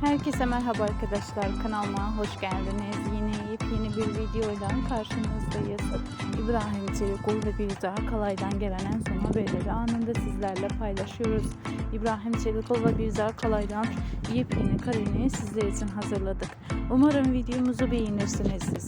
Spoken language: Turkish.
Herkese merhaba arkadaşlar kanalıma hoş geldiniz. Yine yepyeni bir videoyla karşınızdayız. İbrahim Çelikol ve Birzar Kalay'dan gelen en son haberleri anında sizlerle paylaşıyoruz. İbrahim Çelikol ve Birzar Kalay'dan yepyeni kareni sizler için hazırladık. Umarım videomuzu beğenirsiniz.